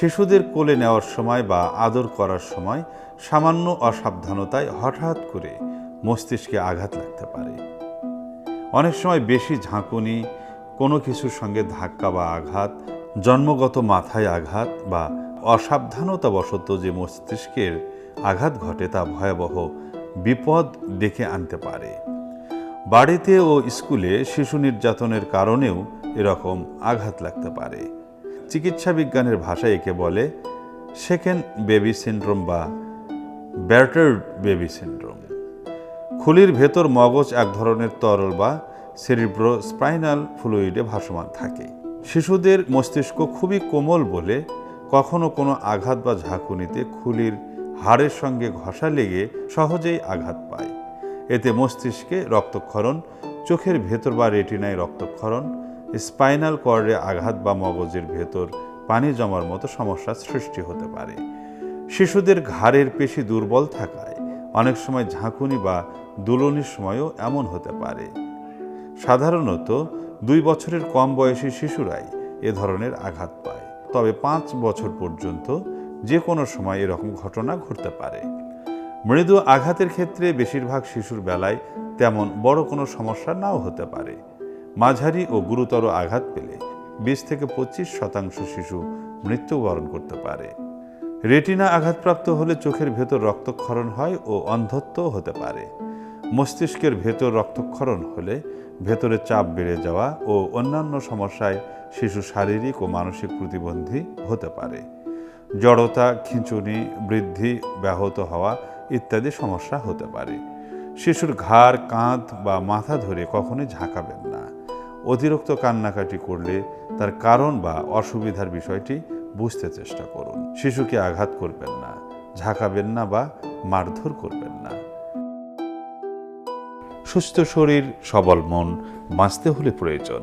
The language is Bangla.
শিশুদের কোলে নেওয়ার সময় বা আদর করার সময় সামান্য অসাবধানতায় হঠাৎ করে মস্তিষ্কে আঘাত লাগতে পারে। অনেক সময় বেশি ঝাঁকুনি, কোনো কিছুর সঙ্গে ধাক্কা বা আঘাত, জন্মগত মাথায় আঘাত বা অসাবধানতাবশত যে মস্তিষ্কের আঘাত ঘটে তা ভয়াবহ বিপদ ডেকে আনতে পারে। বাড়িতে ও স্কুলে শিশু নির্যাতনের কারণেও এরকম আঘাত লাগতে পারে। চিকিৎসা বিজ্ঞানের ভাষায় একে বলে সেকেন্ড বেবি সিন্ড্রোম বা ব্যাটার্ড বেবি সিন্ড্রোম। খুলির ভেতর মগজ এক ধরনের তরল বা সেরিব্রো স্পাইনাল ফ্লুইডে ভাসমান থাকে। শিশুদের মস্তিষ্ক খুবই কোমল বলে কখনো কোনো আঘাত বা ঝাঁকুনিতে খুলির হাড়ের সঙ্গে ঘষা লেগে সহজেই আঘাত পায়। এতে মস্তিষ্কে রক্তক্ষরণ, চোখের ভেতর বা রেটিনায় রক্তক্ষরণ স্পাইনাল কর্ডে আঘাত বা মগজের ভেতর পানি জমার মতো সমস্যার সৃষ্টি হতে পারে। শিশুদের ঘাড়ের পেশি দুর্বল থাকায় অনেক সময় ঝাঁকুনি বা দুলনির সময়ও এমন হতে পারে। সাধারণত দুই বছরের কম বয়সী শিশুরাই এ ধরনের আঘাত পায়। তবে পাঁচ বছর পর্যন্ত যে কোনো সময় এরকম ঘটনা ঘটতে পারে। মৃদু আঘাতের ক্ষেত্রে বেশিরভাগ শিশুর বেলায় তেমন বড় কোনো সমস্যা নাও হতে পারে। মাঝারি ও গুরুতর আঘাত পেলে বিশ থেকে পঁচিশ শতাংশ শিশু মৃত্যুবরণ করতে পারে। রেটিনা আঘাতপ্রাপ্ত হলে চোখের ভেতর রক্তক্ষরণ হয় ও অন্ধত্ব হতে পারে। মস্তিষ্কের ভেতর রক্তক্ষরণ হলে ভেতরে চাপ বেড়ে যাওয়া ও অন্যান্য সমস্যায় শিশু শারীরিক ও মানসিক প্রতিবন্ধী হতে পারে। জড়তা, খিঁচুনি, বৃদ্ধি, ব্যাহত হওয়া ইত্যাদি সমস্যা হতে পারে। শিশুর ঘাড়, কাঁধ বা মাথা ধরে কখনোই ঝাঁকাবেন না। অতিরিক্ত কান্নাকাটি করলে তার কারণ বা অসুবিধার বিষয়টি বুঝতে চেষ্টা করুন। শিশুকে আঘাত করবেন না, ঝাঁকাবেন না বা মারধর করবেন না। সুস্থ শরীর, সবল মন বাঁচতে হলে প্রয়োজন।